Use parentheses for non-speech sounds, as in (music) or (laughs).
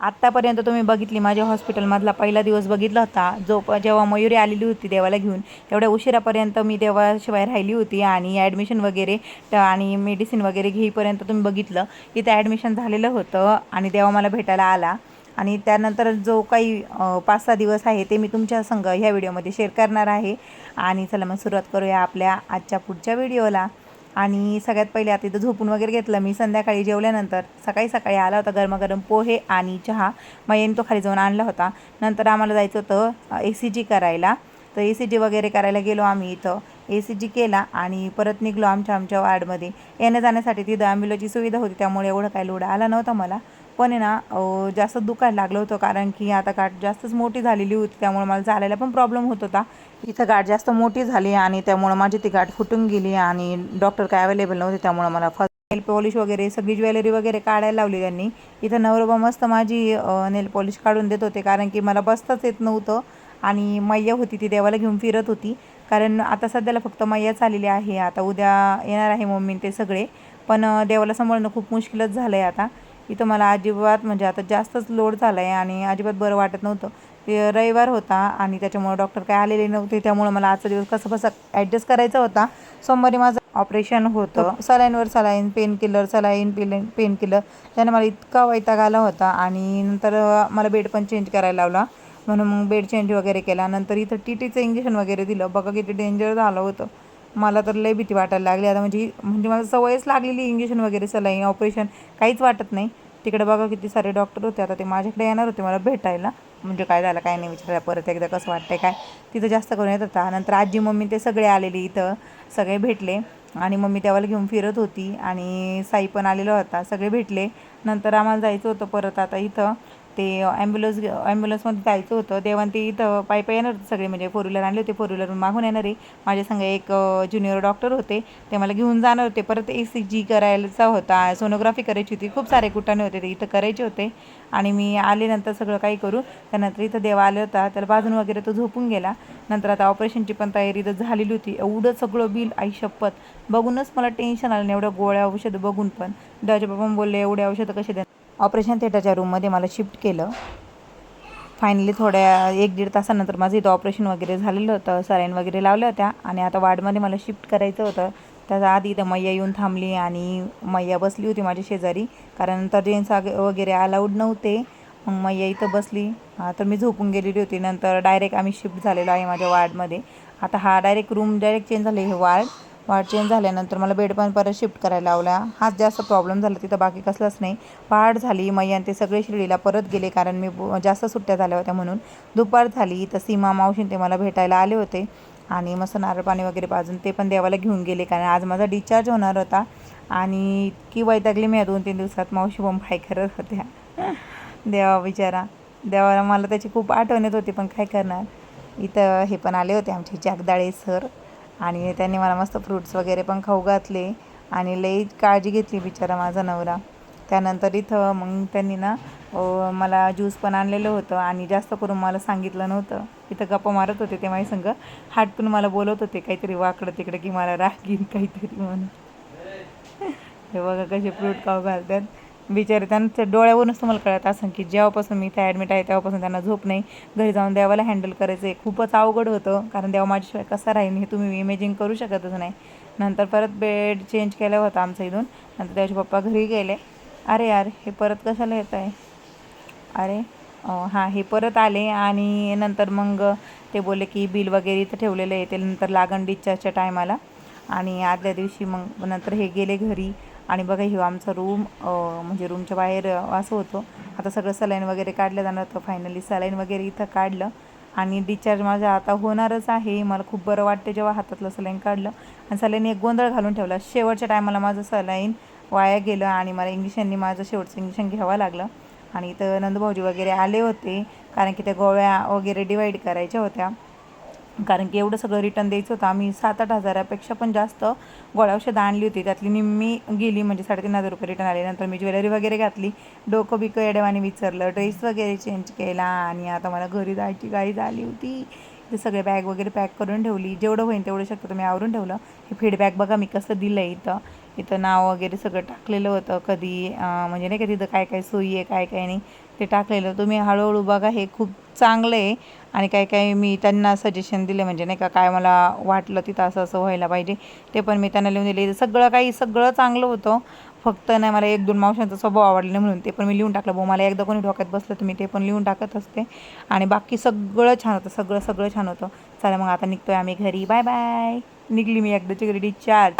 आत्तापर्यंत तुम्ही बघितली माझ्या हॉस्पिटलमधला पहिला दिवस बघितला होता. जो प जेव्हा मयुरी आलेली होती देवाला घेऊन तेवढ्या उशिरापर्यंत मी देवाशिवाय राहिली होती आणि ॲडमिशन वगैरे आणि मेडिसिन वगैरे घेईपर्यंत तुम्ही बघितलं. इथं ॲडमिशन झालेलं होतं आणि देवा मला भेटायला आला. आणि त्यानंतर जो काही पाच सहा दिवस आहे ते मी तुमच्या संग ह्या व्हिडिओमध्ये शेअर करणार आहे. आणि चला मग सुरुवात करूया आपल्या आजच्या पुढच्या व्हिडिओला. आणि सगळ्यात पहिले आता इथं झोपून वगैरे घेतलं मी. संध्याकाळी जेवल्यानंतर सकाळी सकाळी आला होता गरमागरम पोहे आणि चहा. मग तो खाली जाऊन आणला होता. नंतर आम्हाला जायचं होतं ए सी जी करायला. तर ए सी जी वगैरे करायला गेलो आम्ही इथं. ए सी जी केला आणि परत निघलो आमच्या आमच्या वार्डमध्ये. येण्या जाण्यासाठी तिथं ॲम्ब्युलची सुविधा होती त्यामुळे एवढं काही लोड आला नव्हता मला. पण आहे ना जास्त दुखायला लागलं होतं कारण की आता गाठ जास्तच मोठी झालेली होती त्यामुळे मला चालायला पण प्रॉब्लेम होत होता. इथं गाठ जास्त मोठी झाली आणि त्यामुळं माझी ती गाठ फुटून गेली आणि डॉक्टर काय अवेलेबल नव्हते त्यामुळं मला फर्स्ट नेल पॉलिश वगैरे सगळी ज्वेलरी वगैरे काढायला लावली त्यांनी. इथं नवरोबा मस्त माझी नेल पॉलिश काढून देत होते कारण की मला बसताच येत नव्हतं आणि मैया होती ती देवाला घेऊन फिरत होती. कारण आता सध्याला फक्त मैयाच आलेली आहे आता उद्या येणार आहे मम्मी ते सगळे. पण देवाला सांभाळणं खूप मुश्किलच झालं आहे आता. इथं मला अजिबात म्हणजे आता जास्तच लोड झाला आहे आणि अजिबात बरं वाटत नव्हतं. ते रविवार होता आणि त्याच्यामुळे डॉक्टर काय आलेले नव्हते. त्यामुळे मला आजचा दिवस कसं बसं ॲडजस्ट करायचा होता. सोमवारी माझं ऑपरेशन होतं. सलाईनवर saline painkiller saline pain painkiller त्याने मला इतका वैताग आला होता आणि नंतर मला बेड पण चेंज करायला लावला. म्हणून मग बेड चेंज वगैरे केला. नंतर इथं टी टीचं इंजेक्शन वगैरे दिलं. बघा किती डेंजर झालं होतं. मला तर लय भीती वाटायला लागली. आता म्हणजे म्हणजे मला सवयच लागलेली इंजेक्शन वगैरे सलाईन ऑपरेशन काहीच वाटत नाही. तिकडे बघा किती सारे डॉक्टर होते. आता ते माझ्याकडे येणार होते मला भेटायला. म्हणजे काय झालं काय नाही विचारायला परत एकदा कसं वाटतंय काय? तिथं जास्त करून येत होता. नंतर आजी मम्मी ते सगळे आलेले इथं. सगळे भेटले. आणि मम्मी देवाला घेऊन फिरत होती. आणि साई पण आलेला होता. सगळे भेटले. नंतर आम्हाला जायचं होतं परत आता इथं. ते ॲम्ब्युलन्स ॲम्ब्युलन्समध्ये जायचं होतं. तेव्हा ते इथं पायी पायी येणार होती सगळे. म्हणजे फोर व्हीलर आणले होते. फोर व्हीलर मागून येणारे. माझ्या संग एक ज्युनियर डॉक्टर होते. ते मला घेऊन जाणार होते. परत ए सी जी करायचा होता. सोनोग्राफी करायची होती. खूप सारे कुटाणे होते ते. इथं करायचे होते. आणि मी आले नंतर सगळं काही करू. त्यानंतर इथं देवा आला होता. त्याला बाजून वगैरे तो झोपून गेला. नंतर आता ऑपरेशनची पण तयारी इथं झालेली होती. एवढं सगळं बिल आई शपथ. बघूनच मला टेन्शन आलं नाही एवढ्या गोळ्या औषधं बघून पण. दाच्या बाबा बोलले एवढे औषधं कसे द्या ऑपरेशन थिएटरच्या रूममध्ये मला शिफ्ट केलं. फायनली थोड्या एक दीड तासानंतर माझं इथं ऑपरेशन वगैरे झालेलं होतं सराईन वगैरे लावल्या होत्या. आणि आता वार्डमध्ये मला शिफ्ट करायचं होतं. त्याच्या आधी इथं मैया येऊन थांबली आणि मैया बसली होती माझ्या शेजारी. कारण नंतर जेंट्स वगैरे अलाउड नव्हते. मग मैया इथं बसली. तर मी झोपून गेलेली होती. नंतर डायरेक्ट आम्ही शिफ्ट झालेलो आहे माझ्या वार्डमध्ये. आता हा डायरेक्ट रूम डायरेक्ट चेंज झाले हे वार्ड. वार्ड चेंज झाल्यानंतर मला बेड पण परत शिफ्ट करायला लावला. हाच जास्त प्रॉब्लेम झाला. तिथं बाकी कसलाच नाही. पहाट झाली मैया आणि ते सगळे शिर्डीला परत गेले कारण मी ब- जास्त सुट्ट्या झाल्या होत्या म्हणून. दुपार झाली तर सीमा मावशीन ते मला भेटायला आले होते. आणि मस्त नारळ पाणी वगैरे पाजून ते पण देवाला घेऊन गेले कारण आज माझा डिस्चार्ज होणार होता. आणि इतकी वैतागली मी या दोन तीन दिवसात. मावशी बम काय करत होत्या. (laughs) देवा बिचारा. देवाला मला त्याची खूप आठवण येत होती पण काय करणार? इथं हे पण आले होते आमचे जागदाळे सर. आणि त्यांनी मला मस्त फ्रूट्स वगैरे पण खाऊ घातले. आणि लई काळजी घेतली बिचारा माझा नवरा. त्यानंतर इथं मग त्यांनी ना मला ज्यूस पण आणलेलं होतं आणि जास्त करून मला सांगितलं नव्हतं. इथं गप्पा मारत होते ते माझ्या संग हाटून मला बोलवत होते काहीतरी वाकडं तिकडं की मला राग येईल काहीतरी म्हणून. (laughs) हे बघा कसे फ्रूट खाऊ घालतात. बिचारे त्यांचं डोळ्यावरूनच तुम्हाला कळत असं की जेव्हापासून मी इथे ॲडमिट आहे तेव्हापासून त्यांना झोप नाही. घरी जाऊन देवाला हँडल करायचं आहे खूपच अवघड होतं कारण देवा माझ्याशिवाय कसा राहील हे तुम्ही इमेजिंग करू शकतच नाही. नंतर परत बेड चेंज केला होता आमचा इथून. नंतर त्याचे पप्पा घरी गेले. अरे यार हे परत कशाला येत आहे? अरे हां हे परत आले आणि नंतर मग ते बोलले की बिल वगैरे इथं ठेवलेलं आहे. ते नंतर लागण डिस्चार्जच्या टायमाला आणि आदल्या दिवशी मग नंतर हे गेले घरी. आणि बघा हे आमचा रूम म्हणजे रूमच्या बाहेर असं होतं. आता सगळं सलाईन वगैरे काढलं जाणार होतं फायनली सलाईन वगैरे इथं काढलं. आणि डिस्चार्ज माझा आता होणारच आहे. मला खूप बरं वाटते जेव्हा हातातलं सलाईन काढलं. आणि सलाईन एक गोंधळ घालून ठेवला. शेवटच्या टायमाला माझं सलाईन वाया गेलं आणि मला इंग्लिशांनी माझं शेवटचं इंजेक्शन घ्यावं लागलं. आणि इथं नंदभाऊजी वगैरे आले होते कारण की त्या गोळ्या वगैरे डिवाईड करायच्या होत्या. कारण की एवढं सगळं रिटर्न द्यायचं होतं. आम्ही सात आठ हजारापेक्षा पण जास्त गोळ्या औषधं आणली होती. त्यातली निम्मी गेली म्हणजे साडेतीन हजार रुपये रिटर्न आले नंतर मी ज्वेलरी वगैरे घातली. डोकं बिकं येड्यावाने विचारलं. ड्रेस वगैरे चेंज केला आणि आता मला घरी जायची गाडी झाली होती. ते सगळे बॅग वगैरे पॅक करून ठेवली. जेवढं होईल तेवढं शक्यतो मी आवरून ठेवलं. हे फीडबॅक बघा मी कसं दिलं इथं. इथं नाव वगैरे सगळं टाकलेलं होतं कधी म्हणजे नाही का तिथं काय काय सोयी आहे काय काय नाही ते टाकलेलं. तुम्ही हळूहळू बघा हे खूप चांगलं आहे. आणि काय काय मी त्यांना सजेशन दिले म्हणजे नाही का काय मला वाटलं तिथं असं असं व्हायला पाहिजे ते पण मी त्यांना लिहून दिले. सगळं काही सगळं चांगलं होतं. फक्त नाही मला एक दोन मावशांचा स्वभाव आवडला नाही म्हणून ते पण मी लिहून टाकलं. भाऊ मला एकदा कोणी डोक्यात बसलं तर मी ते पण लिहून टाकत असते. आणि बाकी सगळं छान होतं सगळं सगळं छान होतं. चला मग आता निघतोय आम्ही घरी. Bye bye. निघली मी एकदाची घरी. चार